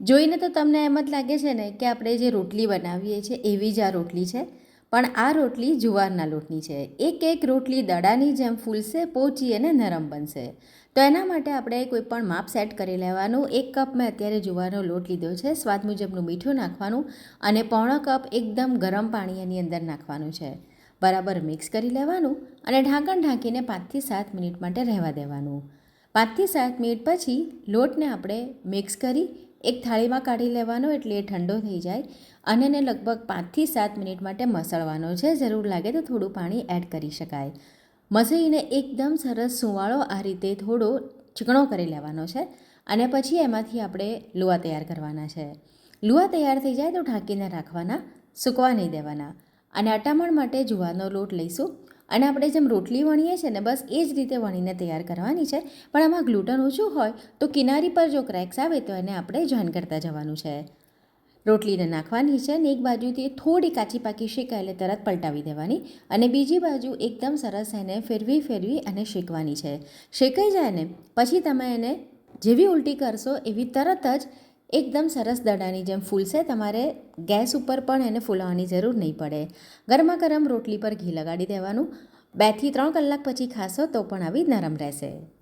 જોઈને તો તમને એમ જ લાગે છે ને કે આપણે જે રોટલી બનાવીએ છીએ એવી જ આ રોટલી છે, પણ આ રોટલી જુવારના લોટની છે. એક એક રોટલી દડાની જેમ ફૂલશે, પોચી અને નરમ બનશે. તો એના માટે આપણે કોઈ પણ માપ સેટ કરી લેવાનું. એક કપ મેં અત્યારે જુવારનો લોટ લીધો છે, સ્વાદ મુજબનું મીઠું નાખવાનું અને પોણો કપ એકદમ ગરમ પાણી એની અંદર નાખવાનું છે. બરાબર મિક્સ કરી લેવાનું અને ઢાંકણ ઢાંકીને પાંચથી સાત મિનિટ માટે રહેવા દેવાનું. પાંચથી સાત મિનિટ પછી લોટને આપણે મિક્સ કરી એક થાળીમાં કાઢી લેવાનો એટલે એ ઠંડો થઈ જાય. અને એને લગભગ પાંચથી સાત મિનિટ માટે મસળવાનો છે. જરૂર લાગે તો થોડું પાણી એડ કરી શકાય. મસળીને એકદમ સરસ સુવાળો આ રીતે થોડો ચીકણો કરી લેવાનો છે અને પછી એમાંથી આપણે લુવા તૈયાર કરવાના છે. લુવા તૈયાર થઈ જાય તો ઢાંકીને રાખવાના, સૂકવા નહીં દેવાના. અને અટામણ માટે જુવારનો લોટ લઈશું. અને આપણે જેમ રોટલી વણીએ છીએ ને, બસ એ જ રીતે વણીને તૈયાર કરવાની છે. પણ આમાં ગ્લુટન ઓછું હોય તો કિનારી પર જો ક્રેક્સ આવે તો એને આપણે જોઈન કરતા જવાનું છે. રોટલીને નાખવાની છે ને, એક બાજુથી થોડી કાચી પાકી શેકાય એટલે તરત પલટાવી દેવાની અને બીજી બાજુ એકદમ સરસ એને ફેરવી ફેરવી અને શેકવાની છે. શેકાઈ જાય ને, પછી તમે એને જેવી ઉલટી કરશો એવી તરત જ એકદમ સરસ દડાની જેમ ફૂલશે. તમારે ગેસ ઉપર પણ એને ફૂલાવવાની જરૂર નહીં પડે. ગરમા ગરમ રોટલી પર ઘી લગાડી દેવાનું. બેથી ત્રણ કલાક પછી ખાશો તો પણ આવી નરમ રહેશે.